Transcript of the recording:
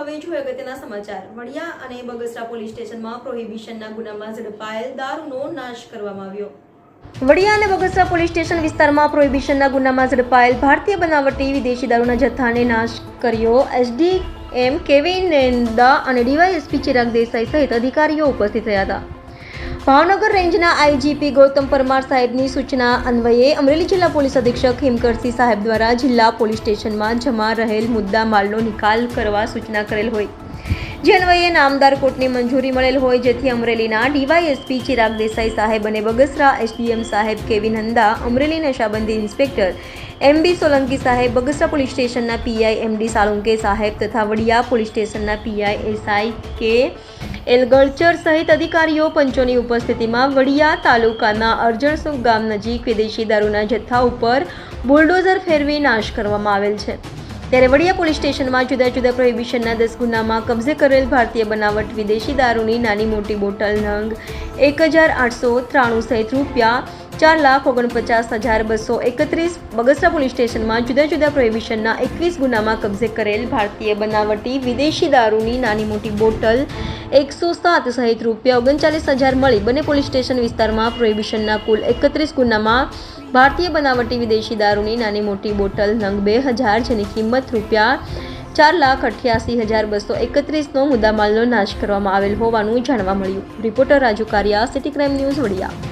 હવે જોઈએ અગત્યના સમાચાર. વડિયા અને બગસરા પોલીસ સ્ટેશનમાં પ્રોહિબિશનના ગુનામાં ઝડપાયેલ દારૂનો નાશ કરવામાં આવ્યો. વડિયા અને બગસરા પોલીસ સ્ટેશન વિસ્તારમાં પ્રોહિબિશનના ગુનામાં ઝડપાયેલ ભારતીય બનાવટી વિદેશી દારૂના જથ્થાને નાશ કર્યો. એસડી એમ કેવિન નેંદા અને ડીવાયએસપી ચિરાગ દેસાઈ સહિત અધિકારીઓ ઉપસ્થિત રહ્યા હતા. ભાવનગર રેન્જના આઈજીપી ગૌતમ પરમાર સાહેબની સૂચના અન્વયે અમરેલી જિલ્લા પોલીસ અધિક્ષક હિમકરસિંહ સાહેબ દ્વારા જિલ્લા પોલીસ સ્ટેશનમાં જમા રહેલ મુદ્દા માલનો નિકાલ કરવા સૂચના કરેલ હોય. જે અન્વયે નામદાર કોર્ટની મંજૂરી મળેલ હોય, જેથી અમરેલીના ડીવાયએસપી ચિરાગ દેસાઈ સાહેબ અને બગસરા એસડીએમ સાહેબ કેવિન હંદા અમરેલી નશાબંધી ઇન્સ્પેક્ટર એમ બી સોલંકી સાહેબ, બગસરા પોલીસ સ્ટેશનના પીઆઈ એમડી સાલુંકે સાહેબ તથા વડિયા પોલીસ સ્ટેશનના પીઆઈ એસઆઈ કે એલગળચર સહિત અધિકારીઓ પંચોની ઉપસ્થિતિમાં વડિયા તાલુકાના અરજણસુખ ગામ નજીક વિદેશી દારૂના જથ્થા ઉપર બુલડોઝર ફેરવી નાશ કરવામાં આવેલ છે. ત્યારે વડિયા પોલીસ સ્ટેશનમાં જુદા જુદા પ્રોહિબિશનના દસ ગુનામાં કબજે કરેલ ભારતીય બનાવટ વિદેશી દારૂની નાની મોટી બોટલ નંગ એક હજાર આઠસો ત્રાણું સહિત રૂપિયા ચાર લાખ ઓગણપચાસ હજાર બસો એકત્રીસ બગસરા પોલીસ સ્ટેશનમાં જુદા જુદા પ્રોહિબિશનના એકવીસ ગુનામાં કબજે કરેલ ભારતીય બનાવટી વિદેશી દારૂની નાની મોટી બોટલ એકસો સાત સહિત રૂપિયા ઓગણચાલીસ હજાર મળી. બંને પોલીસ સ્ટેશન વિસ્તારમાં પ્રોહિબિશનના કુલ એકત્રીસ ગુનામાં ભારતીય બનાવટી વિદેશી દારૂની નાની મોટી બોટલ નંગ બે હજાર, જેની કિંમત રૂપિયા ચાર લાખ અઠ્યાસી હજાર બસો એકત્રીસનો મુદ્દામાલનો નાશ કરવામાં આવેલ હોવાનું જાણવા મળ્યું. Reporter Raju Kariya, city crime news Vadia.